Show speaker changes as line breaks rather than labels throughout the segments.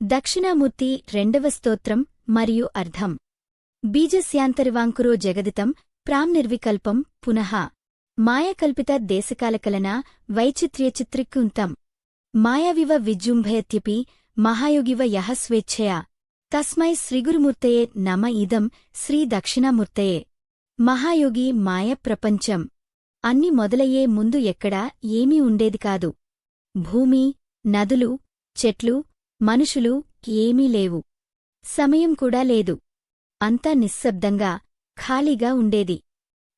దక్షిణామూర్తి రెండవ స్తోత్రం మరియు అర్థం బీజస్యాంతరివాంకురో జగదితం ప్రాంనిర్వికల్పం పునః. మాయాకల్పిత దేశకాలకలన వైచిత్ర్యచిత్రికుంతం మాయావివ విజృంభయత్యపి మహాయోగివ యహ స్వేచ్ఛయా. తస్మై శ్రీగురుమూర్తయే నమ ఇదం శ్రీ దక్షిణామూర్తయే. మహాయోగి మాయ ప్రపంచం. అన్ని మొదలయ్యే ముందు ఎక్కడా ఏమీ ఉండేది కాదు. భూమి నదులు చెట్లు మనుషులు ఏమీ లేవు. సమయం కూడా లేదు. అంతా నిశ్శబ్దంగా ఖాళీగా ఉండేది.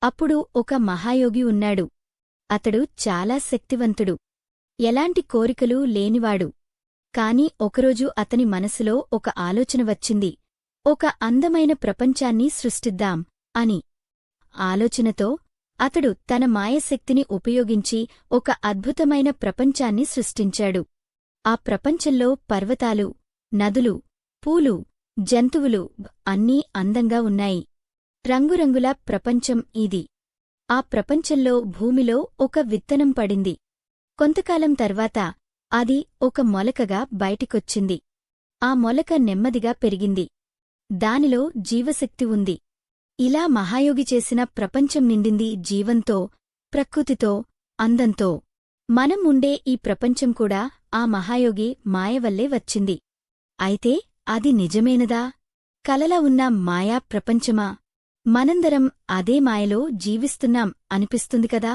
అప్పుడు ఒక మహాయోగి ఉన్నాడు. అతడు చాలా శక్తివంతుడు. ఎలాంటి కోరికలు లేనివాడు. కాని ఒకరోజు అతని మనసులో ఒక ఆలోచన వచ్చింది. ఒక అందమైన ప్రపంచాన్ని సృష్టిద్దాం అని. ఆలోచనతో అతడు తన మాయశక్తిని ఉపయోగించి ఒక అద్భుతమైన ప్రపంచాన్ని సృష్టించాడు. ఆ ప్రపంచంలో పర్వతాలు నదులు పూలు జంతువులు అన్నీ అందంగా ఉన్నాయి. రంగురంగుల ప్రపంచం ఇది. ఆ ప్రపంచంలో భూమిలో ఒక విత్తనం పడింది. కొంతకాలం తర్వాత అది ఒక మొలకగా బయటికొచ్చింది. ఆ మొలక నెమ్మదిగా పెరిగింది. దానిలో జీవశక్తి ఉంది. ఇలా మహాయోగి చేసిన ప్రపంచం నిండింది జీవంతో ప్రకృతితో అందంతో. మనం ఉండే ఈ ప్రపంచం కూడా ఆ మహాయోగి మాయవల్లే వచ్చింది. అయితే అది నిజమేనదా? కలలా ఉన్న మాయా ప్రపంచమా? మనందరం అదే మాయలో జీవిస్తున్నాం అనిపిస్తుంది కదా?